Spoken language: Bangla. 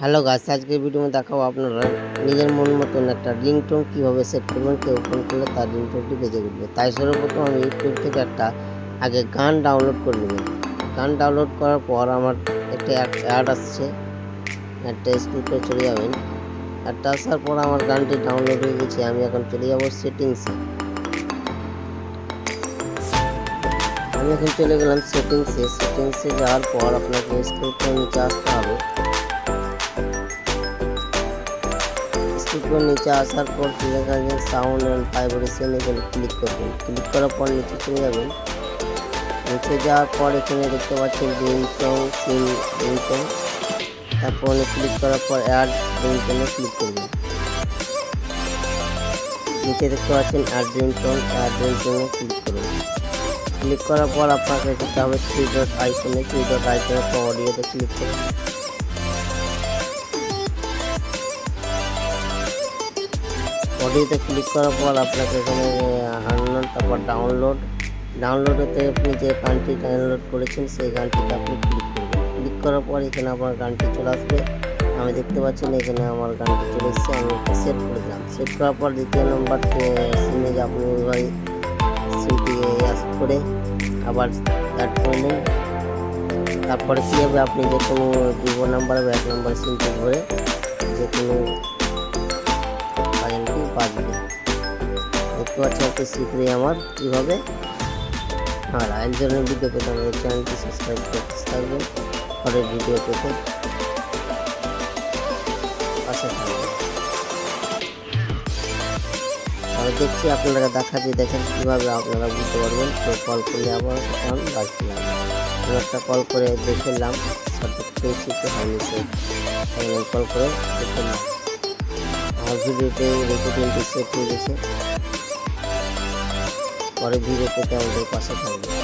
হ্যালো গাছ আজকে ভিডিওতে দেখাবো আপনারা নিজের মন মতন একটা রিংটোন কীভাবে সেট করবেন, কেউ ফোন করলে তার রিংটোনটি বেজে উঠবে। তাই সর্বপ্রথম আমি ইউটিউব থেকে একটা আগে গান ডাউনলোড করে নেবেন গান ডাউনলোড করার পর আমার একটা অ্যাড আসছে। একটা স্ক্রিপ্টে চলে যাবেন। অ্যাডটা আসার পর আমার গানটি ডাউনলোড হয়ে গেছে, আমি এখন চলে যাব সেটিংসে আমি এখন চলে গেলাম সেটিংসে সেটিংসে যাওয়ার পর আপনাকে স্ক্রিপ্টের নিচে আসতে হবে। স্ক্রিপ্টের নিচে আসার পর লেখা আছে সাউন্ড অ্যান্ড ভাইব্রেশন এখানে ক্লিক করবেন। ক্লিক করার পর নিচে চলে যাবেন। নিচে যাওয়ার পর এখানে দেখতে পাচ্ছেন রিংটং সিম রিংটং তারপর ক্লিক করার পর অ্যাড রিংটনে ক্লিক করবেন। নিচে দেখতে পাচ্ছেন অ্যাড রিংটন অ্যাড রিংটনে ক্লিক করবেন। ক্লিক করার পর আপনাকে যেতে হবে থ্রি ডট আইকনে, থ্রি ডট আইকনে পর অডিওতে ক্লিক করুন অডিওতে ক্লিক করার পর আপনাকে এখানে আনলোড তারপর ডাউনলোড ডাউনলোডেতে আপনি যে গানটি ডাউনলোড করেছেন, সেই গানটিতে আপনি ক্লিক করবেন। ক্লিক করার পর এখানে আপনার গানটি চলে আসবে। আমি দেখতে পাচ্ছেন এখানে আমার গানটি চলে এসেছে, আমি এটা সেট করে দিলাম। সেট করার পর দ্বিতীয় নম্বর সিমে যে আপনি ওই সিমটি করে আবার অ্যাড করে নিন। তারপরে কী হবে? আপনি যে কোনো ভিভো নাম্বার বা এক নাম্বার সিমটি ধরে দেখতে পাচ্ছেন একটু শীঘ্রই আমার, কীভাবে? আর এক ধরনের ভিডিও পেতে আমাদের চ্যানেলটি সাবস্ক্রাইব করতে থাকবেন। পরের ভিডিও পেতে পাশে থাকবেন। আমি দেখছি আপনারা দেখাচ্ছি, দেখেন কীভাবে আপনারা বুঝতে পারবেন তো কল করলে আবার তখন বাজতে লাগবে আমি একটা কল করে দেখলাম পেয়েছি কল করে দেখলাম। আমার ভিডিওতে রেকর্ডিংটি গেছে পরে ভিডিও আমাদের পাশে থাকবে।